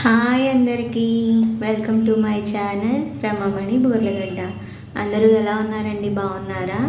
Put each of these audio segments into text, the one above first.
Hi అందరికీ. Welcome to my channel Ramamani Burlagadda. అందరూ ఎలా ఉన్నారండి? బాగున్నారా?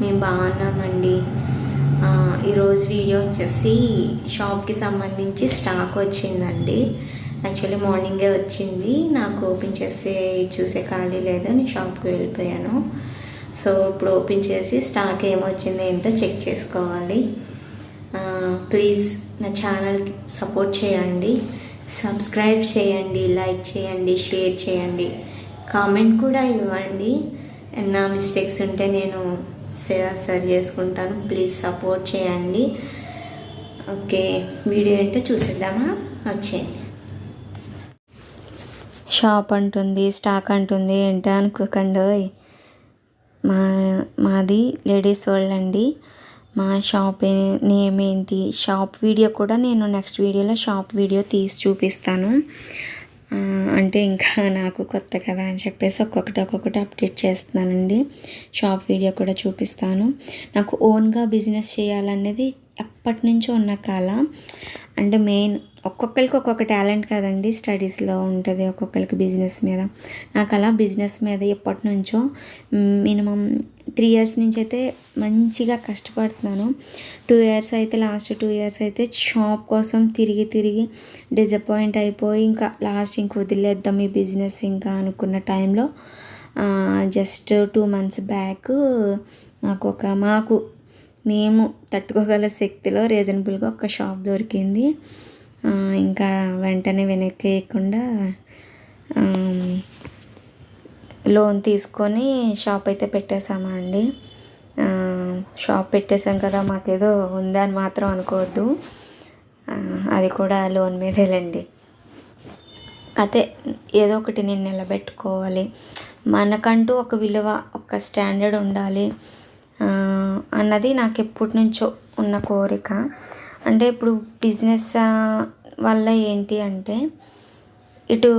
మేము బాగున్నామండి. ఈరోజు వీడియో వచ్చేసి షాప్కి సంబంధించి స్టాక్ వచ్చిందండి. యాక్చువల్లీ మార్నింగే వచ్చింది. నాకు ఓపెన్ చేసే చూసే ఖాళీ లేదు. నేను షాప్కి వెళ్ళిపోయాను. సో ఇప్పుడు ఓపెన్ చేసి స్టాక్ ఏమొచ్చింది ఏంటో చెక్ చేసుకోవాలి. ప్లీజ్ నా ఛానల్ సపోర్ట్ చేయండి. సబ్స్క్రైబ్ చేయండి లైక్ చేయండి షేర్ చేయండి. కామెంట్ కూడా ఇవ్వండి. నా మిస్టేక్స్ ఉంటే నేను సరి చేసుకుంటాను. ప్లీజ్ సపోర్ట్ చేయండి. ఓకే వీడియో ఏంటో చూసేద్దామా? వచ్చేయండి షాప్ అంటుంది స్టాక్ అంటుంది ఏంటో అనుకోకండి మా మాది లేడీస్ వాళ్ళండి అండి. మా షాప్ నేమ్ ఏంటి? షాప్ వీడియో కూడా నేను నెక్స్ట్ వీడియోలో షాప్ వీడియో తీసి చూపిస్తాను. అంటే ఇంకా నాకు కొత్త కదా అని చెప్పేసి ఒక్కొక్కటి ఒక్కొక్కటి అప్డేట్ చేస్తున్నానండి. షాప్ వీడియో కూడా చూపిస్తాను. నాకు ఓన్గా బిజినెస్ చేయాలనేది ఎప్పటి నుంచో ఉన్న కళ. అంటే మెయిన్ ఒక్కొక్కరికి ఒక్కొక్క టాలెంట్ కదండి స్టడీస్లో ఉంటుంది ఒక్కొక్కరికి బిజినెస్ మీద. నాకు అలా బిజినెస్ మీద ఎప్పటి నుంచో మినిమం త్రీ ఇయర్స్ నుంచి అయితే మంచిగా కష్టపడుతున్నాను. టూ ఇయర్స్ అయితే లాస్ట్ టూ ఇయర్స్ అయితే షాప్ కోసం తిరిగి తిరిగి డిసప్పాయింట్ అయిపోయి ఇంకా లాస్ట్ ఇంక వదిలేద్దాం ఈ బిజినెస్ ఇంకా అనుకున్న టైంలో. జస్ట్ టూ మంత్స్ బ్యాక్ మాకు ఒక మాకు మేము తట్టుకోగల శక్తిలో రీజనబుల్గా ఒక షాప్ దొరికింది. ఇంకా వెంటనే వెనక్కేయకుండా లోన్ తీసుకొని షాప్ అయితే పెట్టేశామా అండి షాప్ పెట్టేశాం కదా మాకేదో ఉందని మాత్రం అనుకోవద్దు. అది కూడా లోన్ మీదేలేండి అదే ఏదో ఒకటి నేను నిలబెట్టుకోవాలి. మనకంటూ ఒక విలువ ఒక స్టాండర్డ్ ఉండాలి. అన్నది నాకు ఎప్పటి నుంచో ఉన్న కోరిక. అంటే ఇప్పుడు బిజినెస్ వల్ల ఏంటి అంటే ఇటు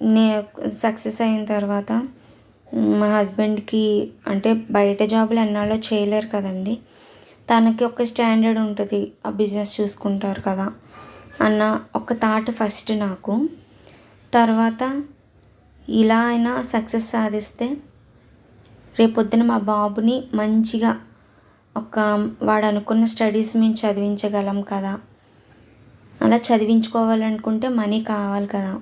నే సక్సెస్ అయిన తర్వాత మా హస్బెండ్కి అంటే బయట జాబులు ఎన్నాళ్ళో చేయలేరు కదండి. తనకి ఒక స్టాండర్డ్ ఉంటుంది ఆ బిజినెస్ చూసుకుంటారు కదా. అన్న ఒక థాట్ ఫస్ట్ నాకు. తర్వాత ఇలా అయినా సక్సెస్ సాధిస్తే రేపొద్దున మా బాబుని మంచిగా ఒక వాడు అనుకున్న స్టడీస్ మేము చదివించగలం కదా. అలా చదివించుకోవాలనుకుంటే మనీ కావాలి కదా.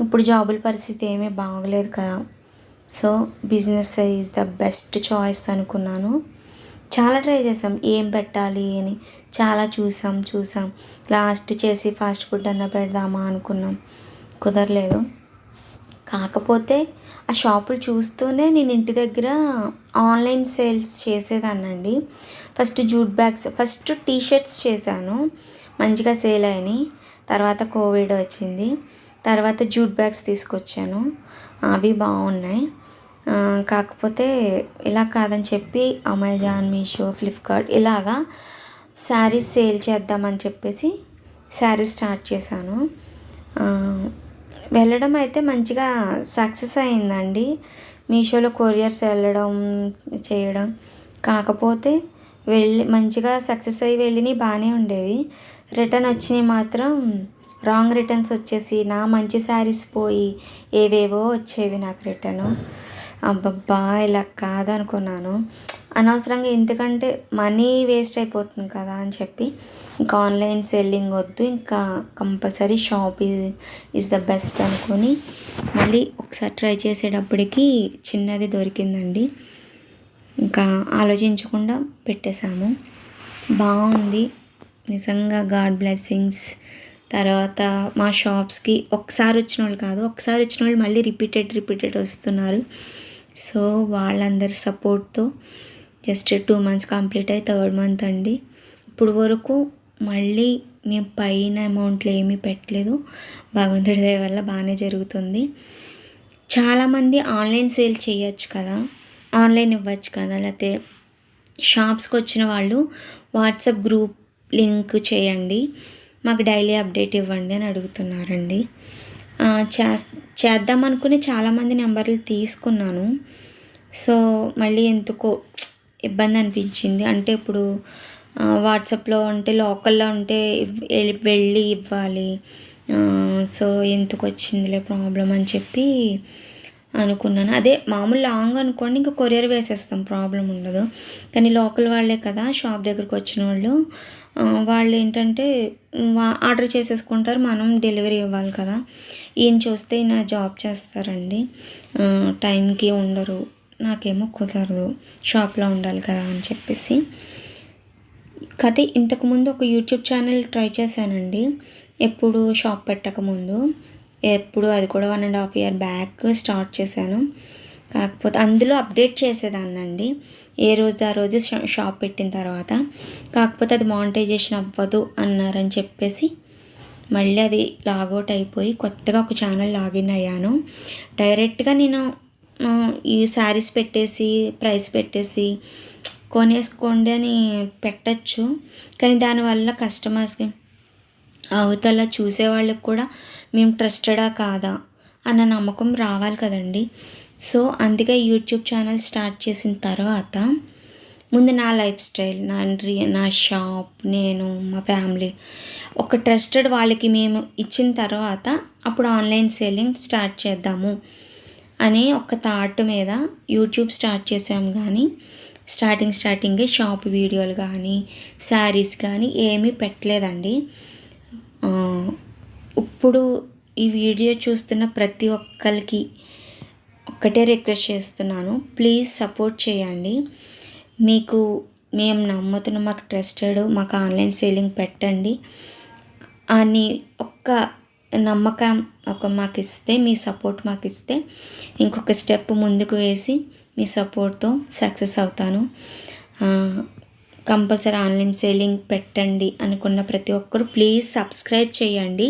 ఇప్పుడు జాబుల పరిస్థితి ఏమీ బాగలేదు కదా. So business is the best choice అనుకున్నాను. చాలా ట్రై చేసాం ఏం పెట్టాలి అని చాలా చూసాం చూసాం. లాస్ట్ చేసి ఫాస్ట్ ఫుడ్ అన్న పెడదామా అనుకున్నాం. కుదరలేదు. కాకపోతే ఆ షాపులు చూస్తూనే నేను ఇంటి దగ్గర online sales చేసేదానండి first jute bags first T shirts చేశాను. మంచిగా సేల్ అయినాయి. తర్వాత కోవిడ్ వచ్చింది. తర్వాత జూట్ బ్యాగ్స్ తీసుకొచ్చాను. అవి బాగున్నాయి. కాకపోతే ఇలా కాదని చెప్పి అమెజాన్ మీషో ఫ్లిప్కార్ట్ ఇలాగా శారీస్ సేల్ చేద్దామని చెప్పేసి శారీ స్టార్ట్ చేశాను. వెళ్ళడం అయితే మంచిగా సక్సెస్ అయిందండి. మీషోలో కొరియర్స్ వెళ్ళడం చేయడం కాకపోతే వెళ్ళి మంచిగా సక్సెస్ అయ్యి వెళ్ళినవి బాగానే ఉండేవి. రిటర్న్ వచ్చినవి మాత్రం రాంగ్ రిటర్న్స్ వచ్చేసి నా మంచి శారీస్ పోయి ఏవేవో వచ్చేవి నాకు రిటర్న్. అబ్బబ్బా ఇలా కాదనుకున్నాను. అనవసరంగా ఎందుకంటే మనీ వేస్ట్ అయిపోతుంది కదా అని చెప్పి ఇంకా ఆన్లైన్ సెల్లింగ్ వద్దు ఇంకా compulsory shop is is the best అనుకొని మళ్ళీ ఒకసారి ట్రై చేసేటప్పటికి చిన్నది దొరికిందండి. ఇంకా ఆలోచించకుండా పెట్టేశాము. బాగుంది. నిజంగా గాడ్ బ్లెస్సింగ్స్. తర్వాత మా షాప్స్కి ఒకసారి వచ్చిన వాళ్ళు కాదు ఒకసారి వచ్చిన వాళ్ళు మళ్ళీ రిపీటెడ్ రిపీటెడ్ వస్తున్నారు. సో వాళ్ళందరి సపోర్ట్తో జస్ట్ టూ మంత్స్ కంప్లీట్ అయ్యి థర్డ్ మంత్ అండి. ఇప్పుడు వరకు మళ్ళీ మేము పైన అమౌంట్లో ఏమీ పెట్టలేదు. భగవంతుడి దయ వల్ల బాగానే జరుగుతుంది. చాలామంది ఆన్లైన్ సేల్ చేయొచ్చు కదా ఆన్లైన్ ఇవ్వచ్చు కదా లేకపోతే షాప్స్కి వచ్చిన వాళ్ళు వాట్సాప్ గ్రూప్ లింక్ చేయండి. మాకు డైలీ అప్డేట్ ఇవ్వండి అని అడుగుతున్నారండి. ఆ, చేద్దాం అనుకుని చాలామంది నెంబర్లు తీసుకున్నాను. సో మళ్ళీ ఎందుకో ఇబ్బంది అనిపించింది. అంటే ఇప్పుడు వాట్సాప్లో అంటే లోకల్లో ఉంటే వెళ్ళి- ఇవ్వాలి. సో ఎందుకు వచ్చిందిలే ప్రాబ్లం అని చెప్పి అనుకున్నాను. అదే మామూలు లాంగ్ అనుకోండి ఇంకా కొరియర్ వేసేస్తాం ప్రాబ్లం ఉండదు. కానీ లోకల్ వాళ్ళే కదా షాప్ దగ్గరికి వచ్చిన వాళ్ళు వాళ్ళు ఏంటంటే వా- ఆర్డర్ చేసేసుకుంటారు మనం డెలివరీ ఇవ్వాలి కదా. ఈయన చూస్తే నా జాబ్ చేస్తారండి. టైంకి ఉండరు. నాకేమో కుదరదు. షాప్లో ఉండాలి కదా అని చెప్పేసి. కథ ఇంతకుముందు ఒక యూట్యూబ్ ఛానల్ ట్రై చేశానండి. ఎప్పుడు షాప్ పెట్టకముందు ఎప్పుడు అది కూడా one and half year back start చేశాను. కాకపోతే అందులో అప్డేట్ చేసేదాన్నండి. ఏ రోజు ఆ రోజు షా- షాప్ పెట్టిన తర్వాత కాకపోతే అది మానిటైజేషన్ అవ్వదు అన్నారని చెప్పేసి మళ్ళీ అది లాగౌట్ అయిపోయి కొత్తగా ఒక ఛానల్ లాగిన్ అయ్యాను. డైరెక్ట్గా నేను ఈ శారీస్ పెట్టేసి ప్రైస్ పెట్టేసి కొనేసుకోండి అని పెట్టచ్చు. కానీ దానివల్ల కస్టమర్స్కి అవతల చూసేవాళ్ళకి కూడా మేము ట్రస్టెడా కాదా అన్న నమ్మకం రావాలి కదండి. సో అందుకే యూట్యూబ్ ఛానల్ స్టార్ట్ చేసిన తర్వాత ముందు నా లైఫ్ స్టైల్ నా నా షాప్ నేను మా ఫ్యామిలీ. ఒక ట్రస్టెడ్ వాళ్ళకి మేము ఇచ్చిన తర్వాత అప్పుడు ఆన్లైన్ సేలింగ్ స్టార్ట్ చేద్దాము అనే ఒక థాట్ మీద యూట్యూబ్ స్టార్ట్ చేసాము కానీ స్టార్టింగ్ స్టార్టింగే షాప్ వీడియోలు కానీ శారీస్ కానీ ఏమీ పెట్టలేదండి. ఇప్పుడు ఈ వీడియో చూస్తున్న ప్రతి ఒక్కరికి ఒక్కటే రిక్వెస్ట్ చేస్తున్నాను. ప్లీజ్ సపోర్ట్ చేయండి. మీకు మేము నమ్ముతున్న మాకు ట్రస్టెడ్ మాకు ఆన్లైన్ సేలింగ్ పెట్టండి. అని ఒక్క నమ్మకం ఒక మాకు ఇస్తే మీ సపోర్ట్ మాకు ఇస్తే ఇంకొక స్టెప్ ముందుకు వేసి మీ సపోర్ట్తో సక్సెస్ అవుతాను. కంపల్సరీ ఆన్లైన్ సేలింగ్ పెట్టండి అనుకున్న ప్రతి ఒక్కరు ప్లీజ్ సబ్స్క్రైబ్ చేయండి.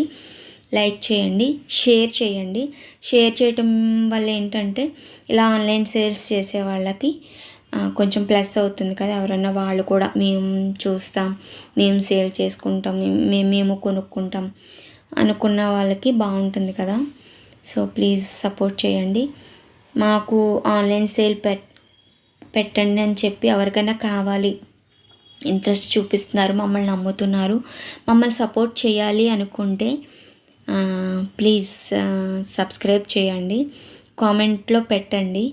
లైక్ చేయండి షేర్ చేయండి. షేర్ చేయటం వల్ల ఏంటంటే ఇలా ఆన్లైన్ సేల్స్ చేసే వాళ్ళకి కొంచెం ప్లస్ అవుతుంది కదా. ఎవరన్నా వాళ్ళు కూడా మేము చూస్తాం మేము సేల్ చేసుకుంటాం మేము మేము కొనుక్కుంటాం అనుకున్న వాళ్ళకి బాగుంటుంది కదా. సో ప్లీజ్ సపోర్ట్ చేయండి. మాకు ఆన్లైన్ సేల్ పెట్ పెట్టండి అని చెప్పి ఎవరికైనా కావాలి ఇంట్రెస్ట్ చూపిస్తున్నారు మమ్మల్ని నమ్ముతున్నారు మమ్మల్ని సపోర్ట్ చేయాలి అనుకుంటే ప్లీజ్ సబ్స్క్రైబ్ చేయండి. కామెంట్లో పెట్టండి.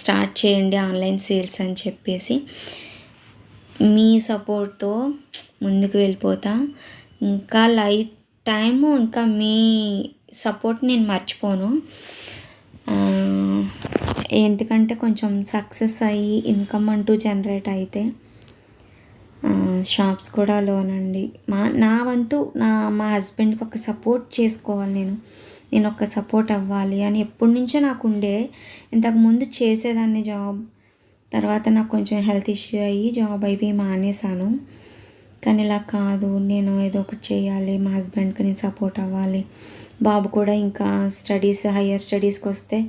స్టార్ట్ చేయండి ఆన్లైన్ సేల్స్ అని చెప్పేసి. మీ సపోర్ట్తో ముందుకు వెళ్ళిపోతా. ఇంకా లైఫ్ టైము ఇంకా మీ సపోర్ట్ నేను మర్చిపోను. ఎందుకంటే కొంచెం సక్సెస్ అయ్యి ఇన్కమ్ అంటూ జనరేట్ అయితే షాప్స్ కూడా లోన్ అండి మా నా వంతు నా మా హస్బెండ్కి ఒక సపోర్ట్ చేసుకోవాలి నేను. నేను ఒక సపోర్ట్ అవ్వాలి అని ఎప్పటి నుంచో నాకు ఉండే. ఇంతకుముందు చేసేదాన్ని జాబ్ తర్వాత నాకు కొంచెం హెల్త్ ఇష్యూ అయ్యి జాబ్ అవి మానేశాను. కానీ ఇలా కాదు నేను ఏదో ఒకటి చేయాలి మా హస్బెండ్కి నేను సపోర్ట్ అవ్వాలి. బాబు కూడా ఇంకా స్టడీస్ హయ్యర్ స్టడీస్కి వస్తే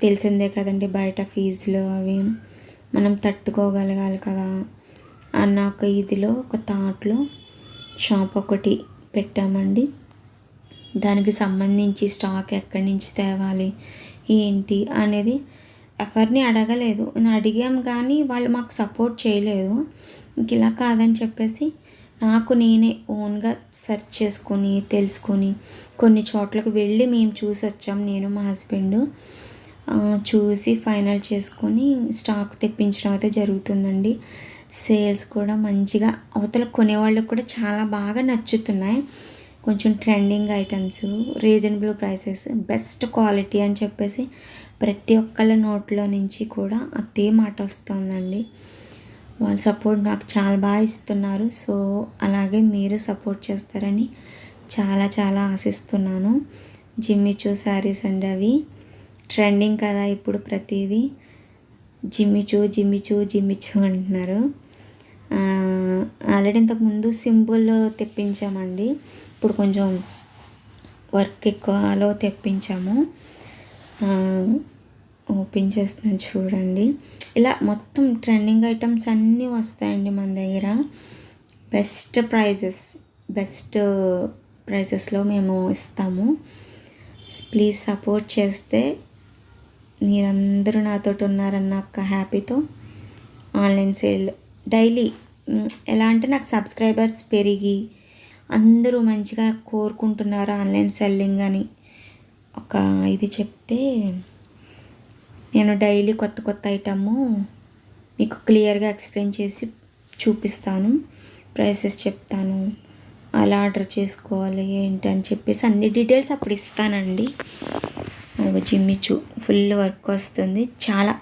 తెలిసిందే కదండి బయట ఫీజులు అవి. మనం తట్టుకోగలగాలి కదా. నాకు ఇదిలో ఒక థాట్లో షాప్ ఒకటి పెట్టామండి. దానికి సంబంధించి స్టాక్ ఎక్కడి నుంచి తేవాలి ఏంటి అనేది ఎవరిని అడగలేదు. అడిగాం కానీ వాళ్ళు మాకు సపోర్ట్ చేయలేదు. ఇంక ఇలా కాదని చెప్పేసి నాకు నేనే ఓన్గా సెర్చ్ చేసుకొని తెలుసుకొని కొన్ని చోట్లకు వెళ్ళి మేము చూసి వచ్చాం. నేను మా హస్బెండ్ చూసి ఫైనల్ చేసుకొని స్టాక్ తెప్పించడం అయితే జరుగుతుందండి. సేల్స్ కూడా మంచిగా అవతల కొనేవాళ్ళకి కూడా చాలా బాగా నచ్చుతున్నాయి. కొంచెం trending items reasonable prices best quality అని చెప్పేసి ప్రతి ఒక్కళ్ళ నోట్లో నుంచి కూడా అదే మాట వస్తుందండి. వాళ్ళ సపోర్ట్ నాకు చాలా బాగా ఇస్తున్నారు. సో అలాగే మీరు సపోర్ట్ చేస్తారని చాలా చాలా ఆశిస్తున్నాను. జిమ్మిచూ శారీస్ అండి అవి. ట్రెండింగ్ కదా ఇప్పుడు ప్రతిదీ. Jimmy Choo Jimmy Choo Jimmy Choo అంటున్నారు. ఆల్రెడీ ఇంతకుముందు సింపుల్ తెప్పించామండి. ఇప్పుడు కొంచెం వర్క్ ఎక్కువలో తెప్పించాము. ఓపెన్ చేస్తున్నాను చూడండి. ఇలా మొత్తం ట్రెండింగ్ ఐటమ్స్ అన్నీ వస్తాయండి మన దగ్గర. బెస్ట్ ప్రైజెస్ బెస్ట్ ప్రైజెస్లో మేము ఇస్తాము. ప్లీజ్ సపోర్ట్ చేస్తే మీరందరూ నాతోటి ఉన్నారన్న ఒక హ్యాపీతో ఆన్లైన్ సేల్ డైలీ ఎలా అంటే నాకు సబ్స్క్రైబర్స్ పెరిగి అందరూ మంచిగా కోరుకుంటున్నారు ఆన్లైన్ సెల్లింగ్ అని. ఒక ఇది చెప్తే నేను డైలీ కొత్త కొత్త ఐటము మీకు క్లియర్గా ఎక్స్ప్లెయిన్ చేసి చూపిస్తాను ప్రైసెస్ చెప్తాను అలా ఆర్డర్ చేసుకోవాలి ఏంటి అని చెప్పేసి అన్ని డీటెయిల్స్ అప్పుడు ఇస్తానండి. జిమ్మిచు ఫుల్ వర్క్ వస్తుంది. చాలా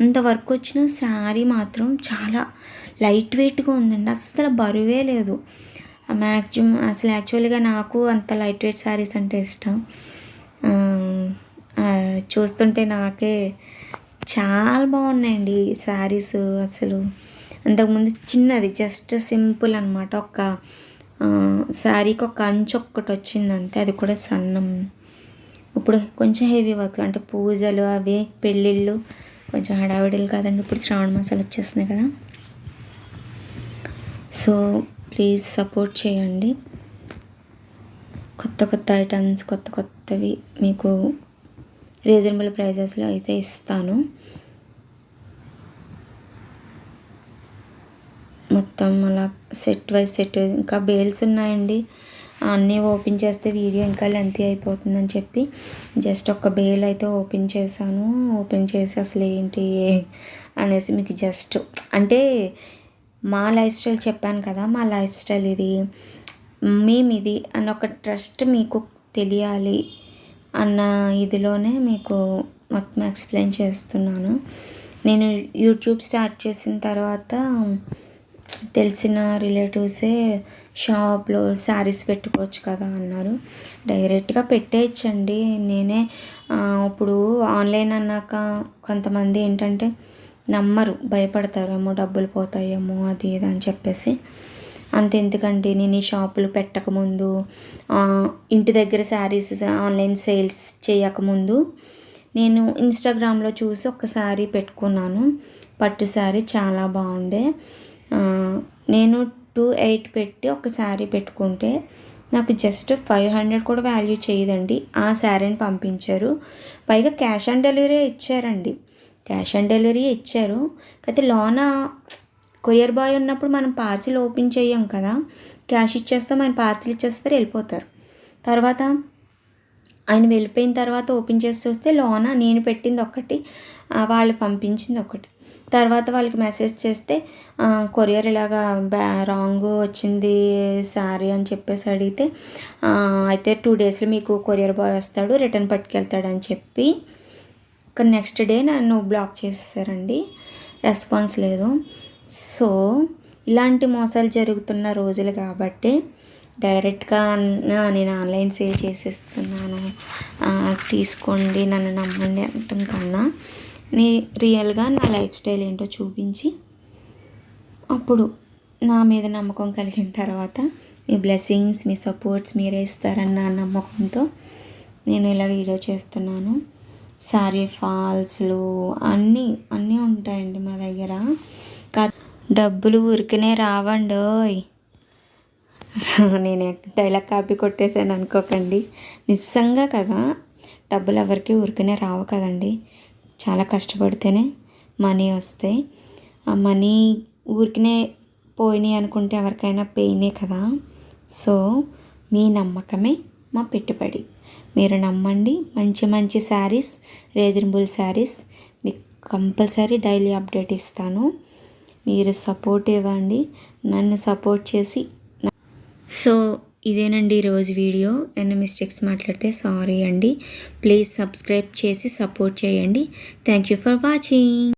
అంత వర్క్ వచ్చిన శారీ మాత్రం చాలా లైట్ వెయిట్గా ఉందండి. అస్సలు బరువే లేదు. మ్యాక్సిమం అసలు యాక్చువల్గా నాకు అంత లైట్ వెయిట్ శారీస్ అంటే ఇష్టం. చూస్తుంటే నాకే చాలా బాగున్నాయండి శారీస్ అసలు. అంతకుముందు చిన్నది జస్ట్ సింపుల్ అనమాట ఒక శారీకి ఒక అంచు ఒక్కటి వచ్చిందంతే. అది కూడా సన్నం. ఇప్పుడు కొంచెం హెవీ వర్క్ అంటే పూజలు అవి పెళ్ళిళ్ళు కొంచెం హడావిడిలు కాదండి. ఇప్పుడు శ్రావణ మాసాలు వచ్చేస్తున్నాయి కదా. సో ప్లీజ్ సపోర్ట్ చేయండి. కొత్త కొత్త ఐటమ్స్ కొత్త కొత్తవి మీకు రీజనబుల్ ప్రైజెస్లో అయితే ఇస్తాను. మొత్తం అలా సెట్ వైజ్ సెట్ ఇంకా బేల్స్ ఉన్నాయండి. అన్నీ ఓపెన్ చేస్తే వీడియో ఇంకా లెంతీ అయిపోతుందని చెప్పి జస్ట్ ఒక బేల్ అయితే ఓపెన్ చేశాను. ఓపెన్ చేసి అసలు ఏంటి అనేసి మీకు జస్ట్ అంటే మా లైఫ్ స్టైల్ చెప్పాను కదా మా లైఫ్ స్టైల్ ఇది మేము ఇది అన్న ఒక ట్రస్ట్ మీకు తెలియాలి అన్న ఇదిలోనే మీకు మొత్తం ఎక్స్ప్లెయిన్ చేస్తున్నాను. నేను యూట్యూబ్ స్టార్ట్ చేసిన తర్వాత తెలిసిన రిలేటివ్సే షాప్లో శారీస్ పెట్టుకోవచ్చు కదా అన్నారు. డైరెక్ట్గా పెట్టేయచ్చండి. నేనే ఇప్పుడు ఆన్లైన్ అన్నాక కొంతమంది ఏంటంటే నమ్మరు భయపడతారేమో డబ్బులు పోతాయేమో అది ఇది అని చెప్పేసి. అంతెందుకండి నేను ఈ షాపులు పెట్టకముందు ఇంటి దగ్గర శారీస్ ఆన్లైన్ సేల్స్ చేయకముందు నేను ఇన్స్టాగ్రామ్లో చూసి ఒక శారీ పెట్టుకున్నాను. పట్టు శారీ చాలా బాగుండే. నేను టూ ఎయిట్ పెట్టి ఒక శారీ పెట్టుకుంటే నాకు జస్ట్ ఫైవ్ హండ్రెడ్ కూడా వాల్యూ చేయదండి. ఆ శారీని పంపించారు. పైగా క్యాష్ ఆన్ డెలివరీ ఇచ్చారండి. క్యాష్ ఆన్ డెలివరీ ఇచ్చారు. అయితే లోన కొరియర్ బాయ్ ఉన్నప్పుడు మనం పార్సిల్ ఓపెన్ చేయం కదా. క్యాష్ ఇచ్చేస్తాం ఆయన పార్సిల్ ఇచ్చేస్తారు వెళ్ళిపోతారు. తర్వాత ఆయన వెళ్ళిపోయిన తర్వాత ఓపెన్ చేసి చూస్తే లోన నేను పెట్టింది ఒకటి వాళ్ళు పంపించింది ఒకటి. తర్వాత వాళ్ళకి మెసేజ్ చేస్తే కొరియర్ ఇలాగా బ్యా రాంగ్ వచ్చింది సారీ అని చెప్పేసి అడిగితే అయితే టూ డేస్లో మీకు కొరియర్ బాయ్ వస్తాడు రిటర్న్ పట్టుకెళ్తాడు అని చెప్పి ఒక నెక్స్ట్ డే నన్ను బ్లాక్ చేసేసారండి. రెస్పాన్స్ లేదు. సో ఇలాంటి మోసాలు జరుగుతున్న రోజులు కాబట్టి డైరెక్ట్గా నేను ఆన్లైన్ సేల్ చేసేస్తున్నాను. తీసుకోండి నన్ను నమ్మండి అంటాం కన్నా నీ రియల్గా నా లైఫ్ స్టైల్ ఏంటో చూపించి అప్పుడు నా మీద నమ్మకం కలిగిన తర్వాత మీ బ్లెస్సింగ్స్ మీ సపోర్ట్స్ మీరే ఇస్తారన్న నమ్మకంతో నేను ఇలా వీడియో చేస్తున్నాను. సారీ ఫాల్స్లు అన్నీ అన్నీ ఉంటాయండి మా దగ్గర. కా డబ్బులు ఊరికనే రావండోయ్. నేను డైలాగ్ కాపీ కొట్టేసాను అనుకోకండి. నిజంగా కదా డబ్బులు ఎవరికి ఊరికనే రావు కదండి. చాలా కష్టపడితేనే మనీ వస్తాయి ఆ మనీ ఊరికనే పోయినాయి అనుకుంటే ఎవరికైనా పెయినే కదా. సో మీ నమ్మకమే మా పెట్టుబడి. మీరు నమ్మండి. మంచి మంచి శారీస్ రీజనబుల్ శారీస్ మీకు కంపల్సరీ డైలీ అప్డేట్ ఇస్తాను. మీరు సపోర్ట్ ఇవ్వండి. నన్ను సపోర్ట్ చేసి సో ఇదేనండి ఈరోజు వీడియో. ఏమైనా మిస్టేక్స్ మాట్లాడితే సారీ అండి. ప్లీజ్ సబ్స్క్రైబ్ చేసి సపోర్ట్ చేయండి. Thank you for watching